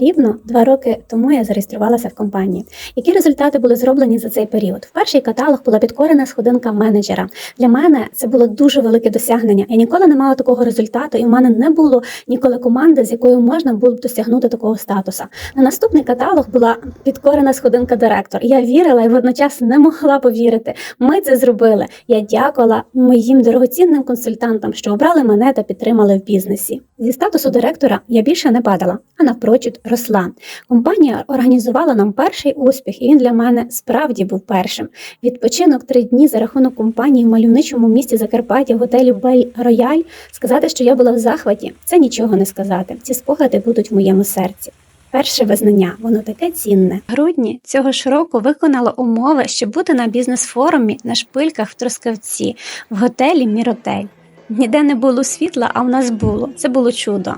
Рівно два роки тому я зареєструвалася в компанії. Які результати були зроблені за цей період? В перший каталог була підкорена сходинка менеджера. Для мене це було дуже велике досягнення. Я ніколи не мала такого результату, і в мене не було ніколи команди, з якою можна було б досягнути такого статуса. На наступний каталог була підкорена сходинка директор. Я вірила і водночас не могла повірити. Ми це зробили. Я дякувала моїм дорогоцінним консультантам, що обрали мене та підтримали в бізнесі. Зі статусу директора я більше не падала, а навпрочуд росла. Компанія організувала нам перший успіх, і він для мене справді був першим. Відпочинок три дні за рахунок компанії в мальовничому місті Закарпаття в готелі Бель Рояль. Сказати, що я була в захваті, це нічого не сказати. Ці спогади будуть в моєму серці. Перше визнання, воно таке цінне. Грудні цього ж року виконала умови, щоб бути на бізнес-форумі на шпильках в Трускавці в готелі Міротель. Ніде не було світла, а в нас було. Це було чудо.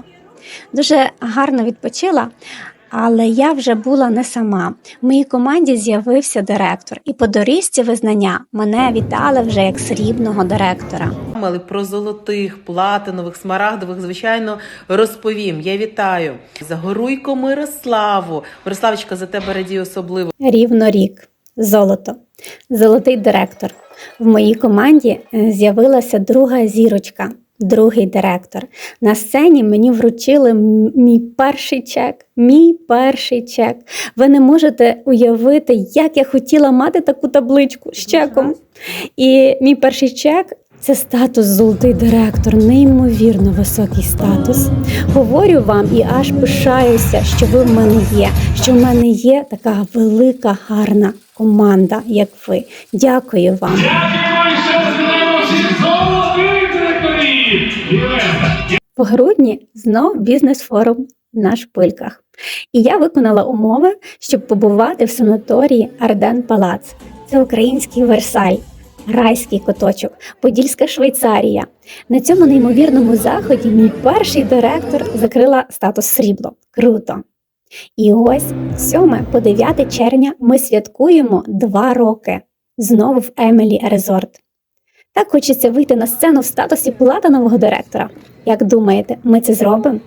Дуже гарно відпочила, але я вже була не сама. В моїй команді з'явився директор, і по доріжці визнання мене вітали вже як срібного директора. Але про золотих, платинових, смарагдових, звичайно, розповім. Я вітаю за Горуйко Мирославу. Мирославочка, за тебе радію особливо. Рівно рік. Золото. Золотий директор. В моїй команді е, з'явилася друга зірочка, другий директор. На сцені мені вручили мій перший чек. Мій перший чек. Ви не можете уявити, як я хотіла мати таку табличку з чеком. І мій перший чек. Це статус золотий директор, неймовірно високий статус. Говорю вам і аж пишаюся, що ви в мене є, що в мене є така велика, гарна команда, як ви. Дякую вам. В грудні знов бізнес-форум на шпильках. І я виконала умови, щоб побувати в санаторії Арден Палац. Це український Версаль, райський куточок, Подільська Швейцарія. На цьому неймовірному заході мій перший директор закрила статус срібло. Круто! І ось 7 по 9 червня ми святкуємо два роки знову в Емелі Резорт. Так хочеться вийти на сцену в статусі платинового директора. Як думаєте, ми це зробимо?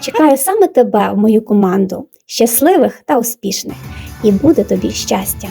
Чекаю саме тебе в мою команду, щасливих та успішних, і буде тобі щастя.